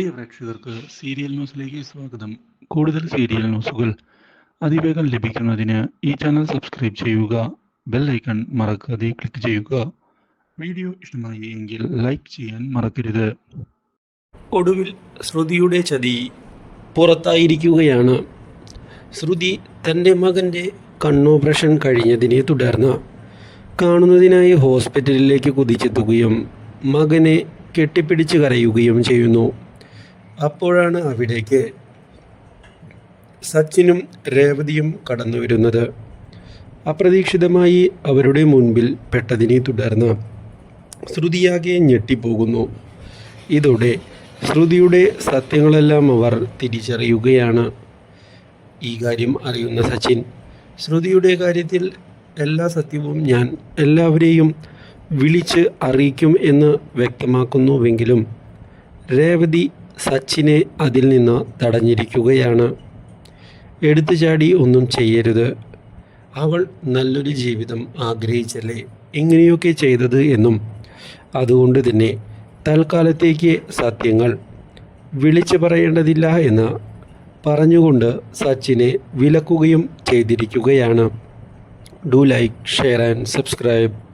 പ്രിയ പ്രേക്ഷകർക്ക് സീരിയൽ ന്യൂസിലേക്ക് സ്വാഗതം. കൂടുതൽ സീരിയൽ ന്യൂസുകൾ അതിവേഗം ലഭിക്കുന്നതിന് ഈ ചാനൽ സബ്സ്ക്രൈബ് ചെയ്യുക ബെൽ ഐക്കൺ മറക്കാതെ ക്ലിക്ക് ചെയ്യുക. വീഡിയോ ഇഷ്ടമായി എങ്കിൽ ലൈക്ക് ചെയ്യാൻ മറക്കരുത്. ഒടുവിൽ ശ്രുതിയുടെ ചതി പുറത്തായിരിക്കുകയാണ്. ശ്രുതി തന്റെ മകന്റെ കണ്ണോപ്പറേഷൻ കഴിഞ്ഞതിനെ തുടർന്ന് കാണുന്നതിനായി ഹോസ്പിറ്റലിലേക്ക് കുതിച്ചെത്തുകയും മകനെ കെട്ടിപ്പിടിച്ച് കരയുകയും ചെയ്യുന്നു. അപ്പോഴാണ് അവിടേക്ക് സച്ചിനും രേവതിയും കടന്നു വരുന്നത്. അപ്രതീക്ഷിതമായി അവരുടെ മുൻപിൽ പെട്ടതിനെ തുടർന്ന് ശ്രുതിയാകെ ഞെട്ടിപ്പോകുന്നു. ഇതോടെ ശ്രുതിയുടെ സത്യങ്ങളെല്ലാം അവർ തിരിച്ചറിയുകയാണ്. ഈ കാര്യം അറിയുന്ന സച്ചിൻ ശ്രുതിയുടെ കാര്യത്തിൽ എല്ലാ സത്യവും ഞാൻ എല്ലാവരെയും വിളിച്ച് അറിയിക്കും എന്ന് വ്യക്തമാക്കുന്നുവെങ്കിലും രേവതി സച്ചിനെ അതിൽ നിന്ന് തടഞ്ഞിരിക്കുകയാണ്. എടുത്തുചാടി ഒന്നും ചെയ്യരുത്. അവൾ നല്ലൊരു ജീവിതം ആഗ്രഹിച്ചല്ലേ? എങ്ങനെയൊക്കെ ചെയ്തത് എന്നും അതുകൊണ്ട് തന്നെ തൽക്കാലത്തേക്ക് സത്യങ്ങൾ വിളിച്ചു പറയേണ്ടതില്ല എന്ന് പറഞ്ഞുകൊണ്ട് സച്ചിനെ വിലക്കുകയും ചെയ്തിരിക്കുകയാണ്. Do like share and subscribe.